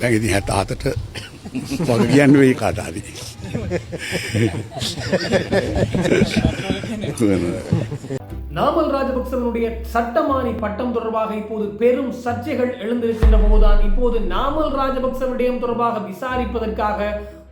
දැන් ඉතින් හැට හතට වග කියන්න වෙයි කාටාරි. நாமல் ராஜபக்சவனுடைய சட்டமானி பட்டம் தொடர்பாக இப்போது பெரும் சர்ச்சைகள் எழுந்திருக்கின்ற போதுதான் இப்போது நாமல் ராஜபக்ச விடயம் தொடர்பாக விசாரிப்பதற்காக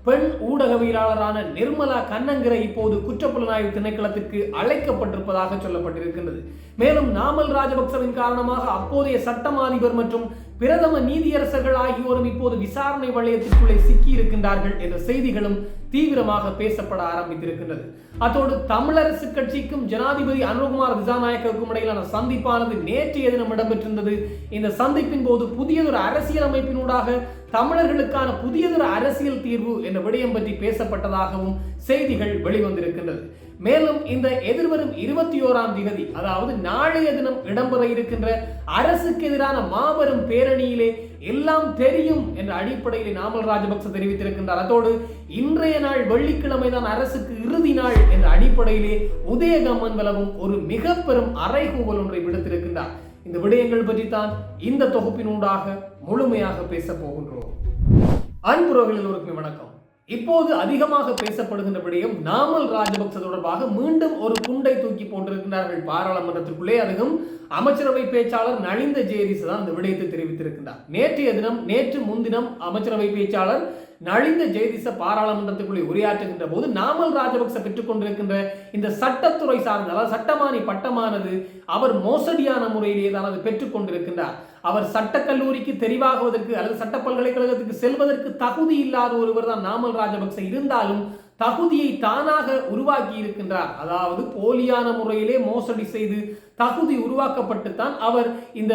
பெண் ஊடகவியலாளரான நிர்மலா கண்ணங்கரை இப்போது குற்றப்புலனாய்வு திணைக்களத்திற்கு அழைக்கப்பட்டிருப்பதாக சொல்லப்பட்டிருக்கின்றது. மேலும் நாமல் ராஜபக்சவின் காரணமாக அப்போதைய சட்டம் அதிபர் மற்றும் பிரதம நீதியரசர்கள் ஆகியோரும் இப்போது விசாரணை வளையத்திற்குள்ளே சிக்கி இருக்கின்றார்கள் என்ற செய்திகளும் தீவிரமாக பேசப்பட ஆரம்பித்திருக்கின்றது. அத்தோடு தமிழரசு கட்சிக்கும் ஜனாதிபதி அனுகுமார் விசாநாயக்கருக்கும் இடையிலான சந்திப்பானது நேற்றைய தினம் இடம்பெற்றிருந்தது. இந்த சந்திப்பின் போது புதியதொரு அரசியல் அமைப்பினூடாக தமிழர்களுக்கான புதியதொரு அரசியல் தீர்வு என்ற விடயம் பற்றி பேசப்பட்டதாகவும் செய்திகள் வெளிவந்திருக்கின்றது. மேலும் இந்த எதிர்வரும் இருபத்தி ஓராம் திகதி அதாவது நாளைய தினம் இடம்பெற இருக்கின்ற அரசுக்கு எதிரான மாபெரும் பேரணியிலே எல்லாம் தெரியும் என்ற அடிப்படையில் நாமல் ராஜபக்ச தெரிவித்திருக்கின்றார். அதோடு இன்றைய நாள் வெள்ளிக்கிழமை தான் அரசுக்கு இறுதி நாள் என்ற அடிப்படையிலே உதயகம்மன் விலவும் ஒரு மிக பெரும் அறைகூவல் ஒன்றை விடுத்திருக்கின்றார். இந்த விடயங்கள் பற்றி தான் இந்த தொகுப்பினூடாக முழுமையாக பேச போகின்றோம். அன்புறவர்கள் எல்லோருக்குமே வணக்கம். இப்போது அதிகமாக பேசப்படுகின்ற விடயம் நாமல் ராஜபக்ச தொடர்பாக மீண்டும் ஒரு குண்டை தூக்கி போன்றிருக்கிறார்கள் பாராளுமன்றத்திற்குள்ளே. அதுவும் அமைச்சரவை பேச்சாளர் நலிந்த ஜேரிஸ் தான் இந்த விடயத்தை தெரிவித்திருக்கிறார் நேற்றைய தினம் நேற்று முன்தினம் அமைச்சரவை பேச்சாளர் நலிந்த ஜெயதிச பாராளுமன்றத்துக்குள்ளே உரையாற்றுகின்ற போது நாமல் ராஜபக்ச பெற்றுக்கொண்டிருக்கின்ற இந்த சட்டத்துறை சார்ந்த அதாவது சட்டமானி பட்டமானது அவர் மோசடியான முறையிலேயே தான் அது பெற்றுக்கொண்டிருக்கின்றார். அவர் சட்டக்கல்லூரிக்கு தெரிவாகுவதற்கு அல்லது சட்ட பல்கலைக்கழகத்துக்கு செல்வதற்கு தகுதி இல்லாத ஒருவர் தான் நாமல் ராஜபக்ச இருந்தாலும் தகுதியை தானாக உருவாக்கி இருக்கின்றார். அதாவது போலியான முறையிலே மோசடி செய்து தகுதி உருவாக்கப்பட்டுத்தான் அவர் இந்த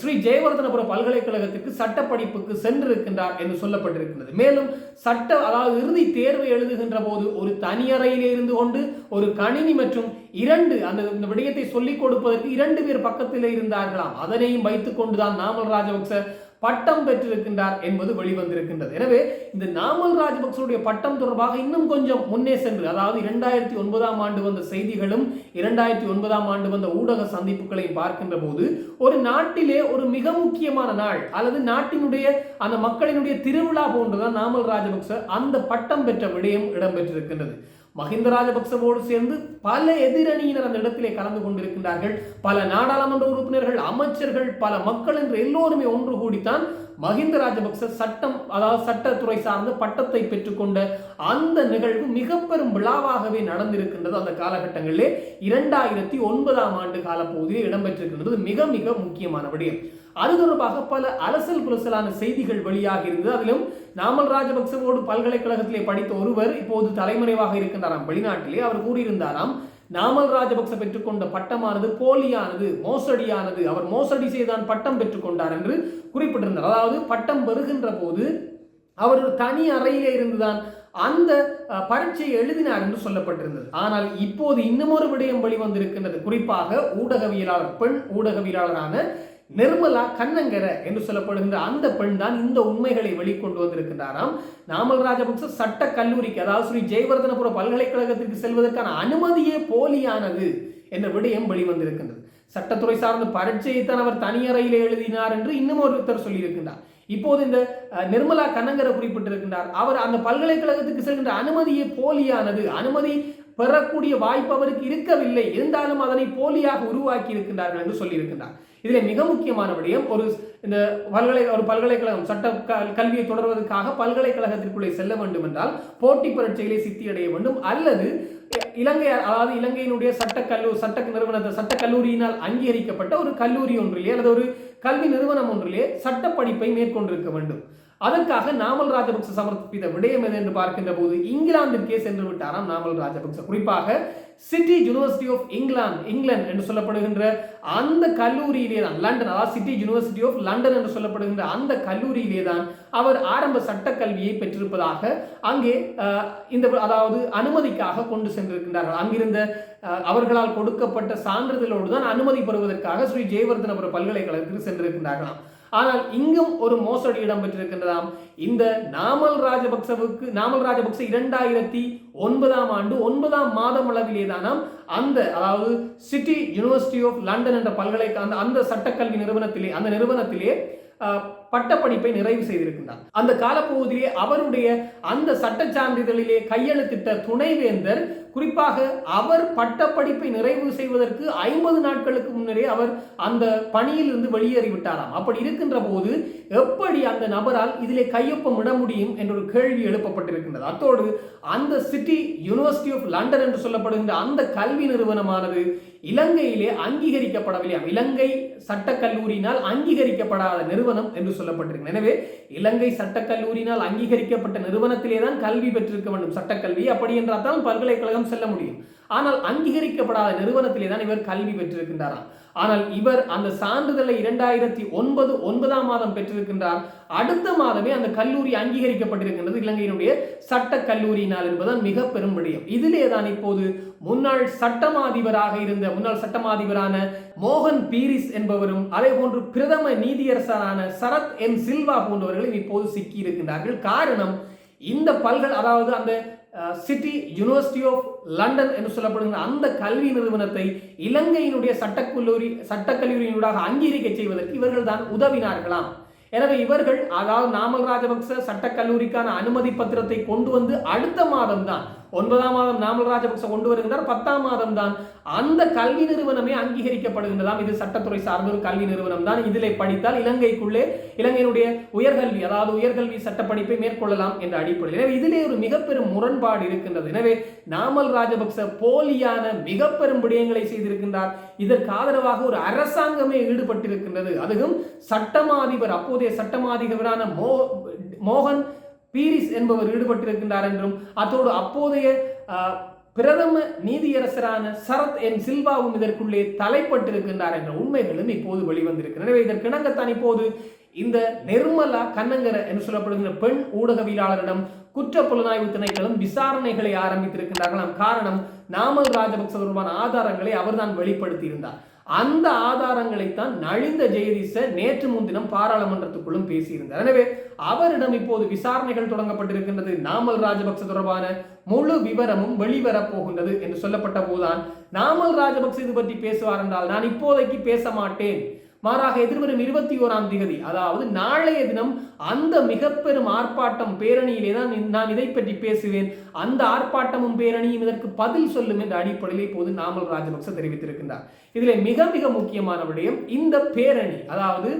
ஸ்ரீ ஜெயவர்தனபுர பல்கலைக்கழகத்துக்கு சட்ட படிப்புக்கு சென்றிருக்கின்றார் என்று சொல்லப்பட்டிருக்கின்றது. மேலும் சட்ட அதாவது இறுதி தேர்வு எழுதுகின்ற போது ஒரு தனியறையிலே இருந்து கொண்டு ஒரு கணினி மற்றும் இரண்டு அந்த இந்த விடயத்தை சொல்லிக் கொடுப்பதற்கு இரண்டு பேர் பக்கத்தில் இருந்தார்களாம். அதனையும் வைத்துக் கொண்டுதான் நாமல் ராஜபக்ச பட்டம் பெற்றிருக்கின்றார் என்பது வெளிவந்திருக்கின்றது. எனவே இந்த நாமல் ராஜபக்சருடைய பட்டம் தொடர்பாக இன்னும் கொஞ்சம் முன்னே சென்று அதாவது இரண்டாயிரத்தி ஒன்பதாம் ஆண்டு வந்த செய்திகளும் இரண்டாயிரத்தி ஒன்பதாம் ஆண்டு வந்த ஊடக சந்திப்புகளையும் பார்க்கின்ற போது ஒரு நாட்டிலே ஒரு மிக முக்கியமான நாள் அல்லது நாட்டினுடைய அந்த மக்களினுடைய திருவிழா போன்றுதான் நாமல் ராஜபக்ச அந்த பட்டம் பெற்ற விடயம் இடம்பெற்றிருக்கின்றது. மஹிந்த ராஜபக்சவோடு சேர்ந்து பல எதிரணியினர் அந்த இடத்திலே கலந்து கொண்டிருக்கின்றார்கள். பல நாடாளுமன்ற உறுப்பினர்கள் அமைச்சர்கள் பல மக்கள் என்று எல்லோருமே ஒன்று கூடித்தான் மஹிந்த ராஜபக்ச சட்டம் அதாவது சட்டத்துறை சார்ந்த பட்டத்தை பெற்றுக்கொண்ட அந்த நிகழ்வு மிக பெரும் விழாவாகவே நடந்திருக்கின்றது அந்த காலகட்டங்களிலே. இரண்டாயிரத்தி ஒன்பதாம் ஆண்டு காலப்பகுதியில் இடம்பெற்றிருக்கின்றது. மிக மிக முக்கியமான விடயம். அது தொடர்பாக பல அலசல் புலசலான செய்திகள் வெளியாகி இருந்தது. அதிலும் நாமல் ராஜபக்சவோடு பல்கலைக்கழகத்திலே படித்த ஒருவர் இப்போது தலைமறைவாக இருக்கின்றாராம். வெளிநாட்டிலே அவர் கூறியிருந்தாராம் நாமல் ராஜபக்ச பெற்றுக்கொண்ட பட்டமானது போலியானது மோசடியானது. அவர் மோசடி செய்தான் பட்டம் பெற்றுக்கொண்டார் என்று குறிப்பிட்டிருந்தார். அதாவது பட்டம் பெறுகின்ற போது அவர் ஒரு தனி அறையிலே இருந்துதான் அந்த அஹ், பரீட்சையை எழுதினார் என்று சொல்லப்பட்டிருந்தது. ஆனால் இப்போது இன்னும் ஒரு விடயம் வெளிவந்திருக்கின்றது. குறிப்பாக ஊடகவியலாளர் பெண் ஊடகவியலாளரான நிர்மலா கண்ணங்கர என்று சொல்லப்படுகின்ற அந்த பெண் தான் இந்த உண்மைகளை வெளிக்கொண்டு வந்திருக்கின்றாராம். நாமல் ராஜபக்ச சட்ட கல்லூரிக்கு அதாவது ஸ்ரீ ஜெயவர்தனபுர பல்கலைக்கழகத்திற்கு செல்வதற்கான அனுமதியே போலியானது என்ற விடயம் வெளிவந்திருக்கின்றது. சட்டத்துறை சார்ந்த பரீட்சையைத்தான் அவர் தனியறையில் எழுதினார் என்று இன்னும் ஒருத்தர் சொல்லியிருக்கின்றார். இப்போது இந்த நிர்மலா கண்ணங்கர குறிப்பிட்டிருக்கின்றார். அவர் அந்த பல்கலைக்கழகத்துக்கு செல்கின்ற அனுமதியே போலியானது. அனுமதி பெறக்கூடிய வாய்ப்பு அவருக்கு இருக்கவில்லை. இருந்தாலும் அதனை போலியாக உருவாக்கி இருக்கின்றார்கள் என்று சொல்லியிருக்கின்றார். இதில் மிக முக்கியமான விடயம் ஒரு இந்த பல்கலை ஒரு பல்கலைக்கழகம் சட்ட கல்வியை தொடர்வதற்காக பல்கலைக்கழகத்திற்குள்ளே செல்ல வேண்டும் என்றால் போட்டி பரீட்சைகளை சித்தியடைய வேண்டும். அல்லது இலங்கை அதாவது இலங்கையினுடைய சட்ட கல்லூரி சட்ட நிறுவனத்தை சட்ட கல்லூரியினால் அங்கீகரிக்கப்பட்ட ஒரு கல்லூரி ஒன்றிலே அல்லது ஒரு கல்வி நிறுவனம் ஒன்றிலே சட்ட படிப்பை மேற்கொண்டிருக்க வேண்டும். அதற்காக நாமல் ராஜபக்ச சமர்ப்பித்த விடயம் எது என்று பார்க்கின்ற போது இங்கிலாந்திற்கே சென்று விட்டாராம் நாமல் ராஜபக்ச. குறிப்பாக city university of England England என்று சொல்லப்படுகின்ற அந்த கல்லூரியிலே தான் லண்டன் அதாவது சிட்டி யூனிவர்சிட்டி ஆஃப் லண்டன் என்று சொல்லப்படுகின்ற அந்த கல்லூரியிலே தான் அவர் ஆரம்ப சட்ட கல்வியை பெற்றிருப்பதாக அங்கே இந்த அதாவது அனுமதிக்காக கொண்டு சென்றிருக்கின்றார்கள். அங்கிருந்த அவர்களால் கொடுக்கப்பட்ட சான்றிதழோடு தான் அனுமதி பெறுவதற்காக ஸ்ரீ ஜெயவர்தனபுர பல்கலைக்கழகத்துக்கு சென்றிருக்கின்றார்களாம். ஆனால் இங்கும் ஒரு மோசடி இடம்பெற்றிருக்கின்றதாம். இந்த நாமல் ராஜபக்சவுக்கு நாமல் ராஜபக்ச இரண்டாயிரத்தி ஒன்பதாம் ஆண்டு ஒன்பதாம் மாதம் அளவிலே தானாம் அந்த அதாவது சிட்டி யூனிவர்சிட்டி ஆஃப் லண்டன் என்ற பல்கலைக்கழக அந்த சட்டக்கல்வி நிறுவனத்திலே அந்த நிறுவனத்திலே பட்டப்படிப்பை நிறைவு செய்திருக்கின்றார். அந்த காலப்பகுதியிலே அவருடைய அந்த சட்ட சான்றிதழிலே கையெழுத்திட்ட துணைவேந்தர் குறிப்பாக அவர் பட்டப்படிப்பை நிறைவு செய்வதற்கு ஐம்பது நாட்களுக்கு முன்னரே அவர் அந்த பணியில் இருந்து வெளியேறிவிட்டாராம். அப்படி இருக்கின்ற போது எப்படி அந்த நபரால் இதிலே கையொப்பம் இட முடியும் என்ற ஒரு கேள்வி எழுப்பப்பட்டிருக்கின்றது. அத்தோடு அந்த சிட்டி யூனிவர்சிட்டி ஆஃப் லண்டன் என்று சொல்லப்படுகின்ற அந்த கல்வி நிறுவனமானது இலங்கையிலே அங்கீகரிக்கப்படவில்லை. இலங்கை சட்டக்கல்லூரியினால் அங்கீகரிக்கப்படாத நிறுவனம் என்று சொல்லப்பட்டிருக்கு எனவே இலங்கை சட்டக்கல்லூரியினால் அங்கீகரிக்கப்பட்ட நிறுவனத்திலே தான் கல்வி பெற்றிருக்க வேண்டும். சட்டக்கல்வி அப்படி என்றால் தான் பல்கலைக்கழகம் செல்ல முடியும். ஆனால் அங்கீகரிக்கப்படாத நிறுவனத்திலே தான் இவர் கல்வி பெற்றிருக்கின்றாராம் ஆனால் இவர் அந்த சான்றிதழை இரண்டாயிரத்தி ஒன்பது ஒன்பதாம் மாதம் பெற்றிருக்கின்றார். அடுத்த மாதமே அந்த கல்லூரி அங்கீகரிக்கப்பட்டிருக்கின்றது. இலங்கையினுடைய சட்ட கல்லூரியினால் என்பதுதான் மிக பெரும் விடயம். இதிலே தான் இப்போது முன்னாள் சட்டமாதிபராக இருந்த முன்னாள் சட்டமாதிபரான மோகன் பீரிஸ் என்பவரும் அதே போன்று பிரதம நீதியரசரான சரத் எம் சில்வா போன்றவர்களும் இப்போது சிக்கி இருக்கின்றார்கள் காரணம் இந்த பல்கலை அதாவது அந்த சிட்டி யூனிவர்சிட்டி ஆஃப் லண்டன் என்று சொல்லப்படுகிற அந்த கல்வி நிறுவனத்தை இலங்கையினுடைய சட்டக்கல்லூரி சட்டக்கல்லூரியினூடாக அங்கீகரிக்க செய்வதற்கு இவர்கள் தான் உதவினார்களாம். எனவே இவர்கள் அதாவது நாமல் ராஜபக்ச சட்டக்கல்லூரிக்கான அனுமதி பத்திரத்தை கொண்டு வந்து அடுத்த மாதம் தான் ஒன்பதாம் மாதம் நாமல் ராஜபக்ச கொண்டு வருகின்றார். பத்தாம் மாதம் தான் அந்த கல்வி நிறுவனமே அங்கீகரிக்கப்படுகின்றதாம் இது சட்டத்துறை சார்ந்த ஒரு கல்வி நிறுவனம் தான் இதிலே படித்தால் இலங்கைக்குள்ளே இலங்கையினுடைய உயர்கல்வி அதாவது உயர்கல்வி சட்டப்படிப்பை மேற்கொள்ளலாம் என்ற அடிப்படையில். எனவே இதிலே ஒரு மிக பெரும் முரண்பாடு இருக்கின்றது. எனவே நாமல் ராஜபக்ச போலியான மிக பெரும் விடயங்களை செய்திருக்கின்றார். இதற்கு ஆதரவாக ஒரு அரசாங்கமே ஈடுபட்டிருக்கின்றது. அதுவும் சட்டமாதிபர் அப்போதைய சட்டமாதிபரான மோ மோகன் பீரிஸ் என்பவர் ஈடுபட்டிருக்கின்றார் என்றும் அதோடு அப்போதைய பிரதம நீதியரசரான சரத் என் சில்வாவும் இதற்குள்ளே தலைப்பட்டிருக்கின்றார் என்ற உண்மைகளும் இப்போது வெளிவந்திருக்கின்றன எனவே இதற்கிணங்கத்தான் இப்போது இந்த நிர்மலா கண்ணங்கர என்று சொல்லப்படுகின்ற பெண் ஊடகவியலாளரிடம் குற்ற புலனாய்வு திணைக்களும் விசாரணைகளை ஆரம்பித்திருக்கின்றார்களாம். காரணம் நாமல் ராஜபக்ச தொடர்பான ஆதாரங்களை அவர்தான் வெளிப்படுத்தியிருந்தார். அந்த ஆதாரங்களைத்தான் நலிந்த ஜெயதிச நேற்று முன்தினம் பாராளுமன்றத்துக்குள்ளும் பேசியிருந்தார். எனவே அவரிடம் இப்போது விசாரணைகள் தொடங்கப்பட்டிருக்கின்றது. நாமல் ராஜபக்ச தொடர்பான முழு விவரமும் வெளிவரப் போகின்றது என்று சொல்லப்பட்ட போதுதான் நாமல் ராஜபக்ச இது பற்றி பேசுவார் என்றால் நான் இப்போதைக்கு பேச மாட்டேன். மாறாக எதிர்வரும் இருபத்தி ஓராம் திகதி அதாவது நாளைய தினம் அந்த மிக பெரும் ஆர்ப்பாட்டம் பேரணியிலே தான் நான் இதை பற்றி பேசுவேன். அந்த ஆர்ப்பாட்டமும் பேரணியும் இதற்கு பதில் சொல்லும் என்ற அடிப்படையில் இப்போது நாமல் ராஜபக்ச தெரிவித்திருக்கின்றார். இதில் மிக மிக முக்கியமான விடயம் இந்த பேரணி அதாவது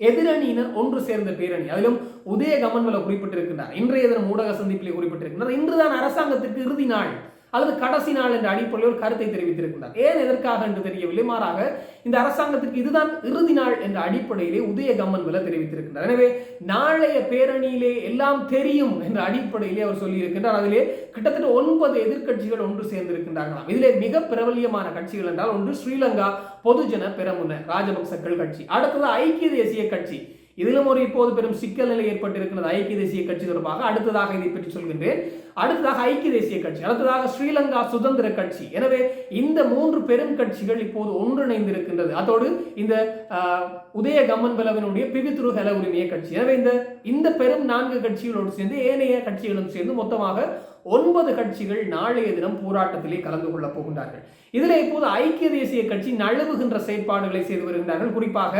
எதிரணியினர் ஒன்று சேர்ந்த பேரணி அதிலும் உதய கமன்வல குறிப்பிட்டிருக்கின்றார். இன்றைய தினம் ஊடக சந்திப்பிலே குறிப்பிட்டிருக்கின்றார். இன்றுதான் அரசாங்கத்திற்கு இறுதி நாள். அல்லது கடைசி நாள் என்ற அடிப்படையில் ஒரு கருத்தை தெரிவித்திருக்கின்றார். ஏன் எதற்காக என்று தெரியவில்லை. மாறாக இந்த அரசாங்கத்திற்கு இதுதான் இறுதி நாள் என்ற அடிப்படையிலே உதயகம்மன் கம்மன்வல தெரிவித்திருக்கின்றார். எனவே நாளைய பேரணியிலே எல்லாம் தெரியும் என்ற அடிப்படையிலே அவர் சொல்லியிருக்கின்றார். அதிலே கிட்டத்தட்ட ஒன்பது எதிர்க்கட்சிகள் ஒன்று சேர்ந்திருக்கின்றார்களாம். இதிலே மிக பிரபல்யமான கட்சிகள் என்றால் ஒன்று ஸ்ரீலங்கா பொதுஜன பெரமுன ராஜபக்சக்கள் கட்சி. அடுத்தது ஐக்கிய தேசிய கட்சி. இதிலும் ஒரு இப்போது பெரும் சிக்கல் நிலை ஏற்பட்டிருக்கிறது. ஐக்கிய தேசிய கட்சி தொடர்பாக அடுத்ததாக இதை பற்றி சொல்கின்றேன். அடுத்ததாக ஐக்கிய தேசிய கட்சி அடுத்ததாக ஸ்ரீலங்கா சுதந்திர கட்சி. எனவே இந்த மூன்று பெரும் கட்சிகள் இப்போது ஒன்றிணைந்திருக்கின்றது. அதோடு இந்த ஆஹ், உதய கம்மன்பலவனுடைய பிவித்துரு ஹெல உரிமைய கட்சி. எனவே இந்த இந்த பெரும் நான்கு கட்சிகளோடு சேர்ந்து ஏனைய கட்சிகளும் சேர்ந்து மொத்தமாக ஒன்பது கட்சிகள் நாளைய தினம் போராட்டத்திலே கலந்து கொள்ளப் போகின்றார்கள். இதில் இப்போது ஐக்கிய தேசிய கட்சி நழுவுகின்ற செயற்பாடுகளை செய்து வருகின்றார்கள். குறிப்பாக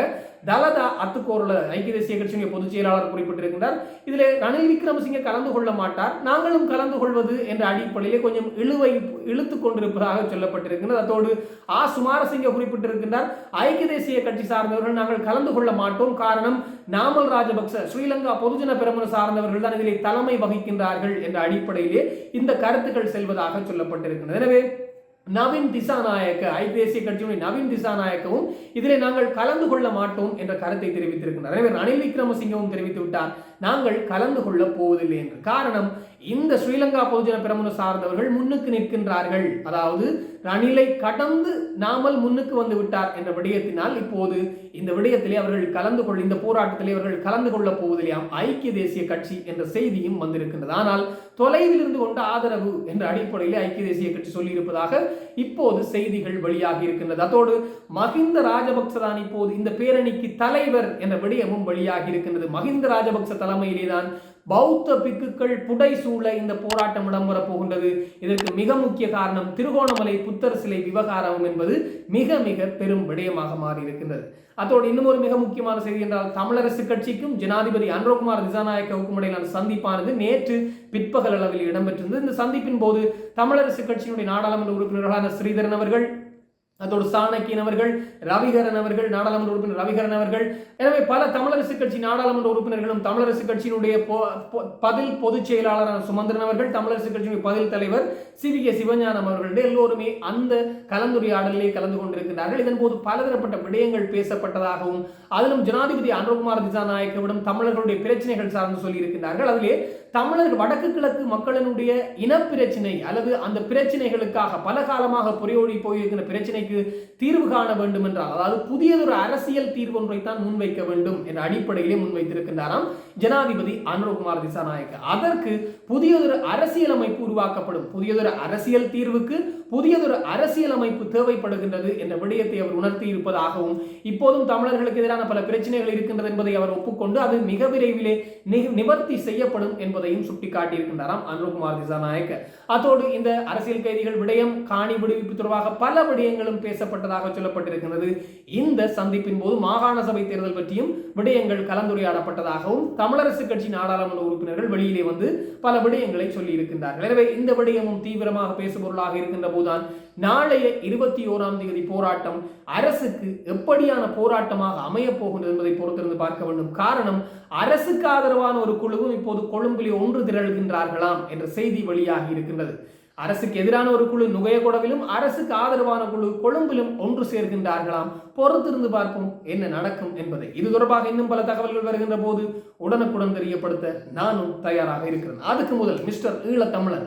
தலதா அத்துக்கோரல ஐக்கிய தேசிய கட்சியினுடைய பொதுச் செயலாளர் குறிப்பிட்டிருக்கின்றார். இதில் ரணில் விக்ரமசிங்கே கலந்து கொள்ள மாட்டார். நாங்களும் கலந்து கொள்வது என்ற அடிப்படையிலே கொஞ்சம் இழுவை இழுத்து கொண்டிருப்பதாக சொல்லப்பட்டிருக்கின்றது. அதோடு ஆ. சுமாரசிங்க குறிப்பிட்டிருக்கின்றார் ஐக்கிய தேசிய கட்சி சார்ந்தவர்கள் நாங்கள் கலந்து கொள்ள மாட்டோம். காரணம் நாமல் ராஜபக்ச ஸ்ரீலங்கா பொதுஜன பெருமன சார்ந்தவர்கள் தான் இதில் தலைமை வகிக்கின்றார்கள் என்ற அடிப்படையிலே இந்த கருத்துக்கள் செல்வதாக சொல்லப்பட்டிருக்கின்றன எனவே நவீன் திசாநாயக்க ஐதேசிய தேசிய நவீன் திசாநாயக்கவும் இதில் நாங்கள் கலந்து கொள்ள மாட்டோம் என்ற கருத்தை தெரிவித்திருக்கிறார் எனவே ரணில் விக்ரமசிங்கவும் தெரிவித்து விட்டார். நாங்கள் கலந்து கொள்ளப் போவதில்லை என்று. காரணம் இந்த ஸ்ரீலங்கா பொதுஜன பிரமுன சார்ந்தவர்கள் முன்னுக்கு நிற்கின்றார்கள். அதாவது ரணிலை கடந்து நாமல் முன்னுக்கு வந்து விட்டார் என்ற விடயத்தினால் இப்போது இந்த விடயத்திலே அவர்கள் கலந்து கொள் இந்த போராட்டத்திலே அவர்கள் கலந்து கொள்ளப் போவதில்லையாம் ஐக்கிய தேசிய கட்சி என்ற செய்தியும் வந்திருக்கின்றது. ஆனால் தொலைவில் இருந்து கொண்ட ஆதரவு என்ற அடிப்படையில் ஐக்கிய தேசிய கட்சி சொல்லியிருப்பதாக இப்போது செய்திகள் வெளியாகி இருக்கின்றது. அதோடு மஹிந்த ராஜபக்சதான் இப்போது இந்த பேரணிக்கு தலைவர் என்ற விடயமும் வெளியாகி இருக்கின்றது. மஹிந்த ராஜபக்ச தலைவர் தலைமையிலேதான் பௌத்த பிக்குகள் புடைசூழ இந்த போராட்டம் இடம்பெற போகின்றது. இதற்கு மிக முக்கிய காரணம் திருகோணமலை புத்தர் சிலை விவகாரம் என்பது மிக மிக பெரும் விடயமாக மாறி இருக்கின்றது அதோடு இன்னும் ஒரு மிக முக்கியமான செய்தி என்றால் தமிழரசு கட்சிக்கும் ஜனாதிபதி அன்ரோகுமார் திசாநாயக்கவுக்கும் இடையிலான சந்திப்பானது நேற்று பிற்பகல் அளவில் இடம்பெற்றிருந்தது. இந்த சந்திப்பின் போது தமிழரசு கட்சியினுடைய நாடாளுமன்ற உறுப்பினர்களான ஸ்ரீதரன் அவர்கள் அதோடு சாணக்கியன் அவர்கள் ரவிகரன் அவர்கள் நாடாளுமன்ற உறுப்பினர் ரவிகரன் அவர்கள் எனவே பல தமிழரசு கட்சி நாடாளுமன்ற உறுப்பினர்களும் தமிழரசு கட்சியினுடைய பொ- பதில் பொதுச் செயலாளரான சுமந்திரன் அவர்கள் தமிழரசு கட்சியினுடைய பதில் தலைவர் சி. வி. கே. சிவஞானம் அவர்கள் எல்லோருமே அந்த கலந்துரையாடலிலே கலந்து கொண்டிருக்கிறார்கள். இதன் போது பலதரப்பட்ட விடயங்கள் பேசப்பட்டதாகவும் அதிலும் ஜனாதிபதி அனுகுமார் திசாநாயக்கவிடம் தமிழர்களுடைய பிரச்சனைகள் சார்ந்து சொல்லியிருக்கிறார்கள். அதிலே தமிழர் வடக்கு கிழக்கு மக்களினுடைய இனப்பிரச்சினை அல்லது அந்த பிரச்சனைகளுக்காக பல காலமாக புரையோடி போயிருக்கிற பிரச்சனைக்கு தீர்வு காண வேண்டும் என்றால் அதாவது புதியதொரு அரசியல் தீர்வு ஒன்றைத்தான் முன்வைக்க வேண்டும் என்ற அடிப்படையிலே முன்வைத்திருக்கின்றாராம் ஜனாதிபதி அனுரகுமார் திசாநாயக்க. அதற்கு புதியதொரு அரசியலமைப்பு உருவாக்கப்படும். புதியதொரு அரசியல் தீர்வுக்கு புதியதொரு அரசியலமைப்பு தேவைப்படுகின்றது என்ற விடயத்தை அவர் உணர்த்தி இருப்பதாகவும் இப்போதும் தமிழர்களுக்கு எதிரான பல பிரச்சனைகள் இருக்கின்றது என்பதை அவர் ஒப்புக்கொண்டு அது மிக விரைவிலே நி- நிவர்த்தி செய்யப்படும் என்பதையும் சுட்டிக்காட்டியிருக்கின்றாராம் அனுகுமார் திசாநாயக்க. அதோடு இந்த அரசியல் கைதிகள் விடயம் காணி விடுவிப்பு தொடர்பாக பல விடயங்களும் பேசப்பட்டதாக சொல்லப்பட்டிருக்கிறது இந்த சந்திப்பின் போது மாகாண சபை தேர்தல் பற்றியும் விடயங்கள் கலந்துரையாடப்பட்டதாகவும் தமிழரசு கட்சி நாடாளுமன்ற உறுப்பினர்கள் வெளியிலே வந்து பல விடயங்களை சொல்லியிருக்கின்றார்கள். எனவே இந்த விடயமும் தீவிரமாக பேசுபொருளாக இருக்கின்ற போது போதுதான் நாளைய இருபத்தி ஓராம் தேதி போராட்டம் அரசுக்கு எப்படியான போராட்டமாக அமைய போகின்றது என்பதை பொறுத்திருந்து பார்க்க வேண்டும். காரணம் அரசுக்கு ஆதரவான ஒரு குழுவும் இப்போது கொழும்பிலே ஒன்று திரள்கின்றார்களாம் என்ற செய்தி வெளியாகி இருக்கின்றது. அரசுக்கு எதிரான ஒரு குழு நுகையகுடவிலும் அரசுக்கு ஆதரவான குழு கொழும்பிலும் ஒன்று சேர்கின்றார்களாம். பொறுத்திருந்து பார்ப்போம் என்ன நடக்கும் என்பதை. இது தொடர்பாக இன்னும் பல தகவல்கள் வருகின்ற போது உடனுக்குடன் தெரியப்படுத்த நானும் தயாராக இருக்கிறேன். அதுக்கு முதல் மிஸ்டர் ஈழத்தமிழன்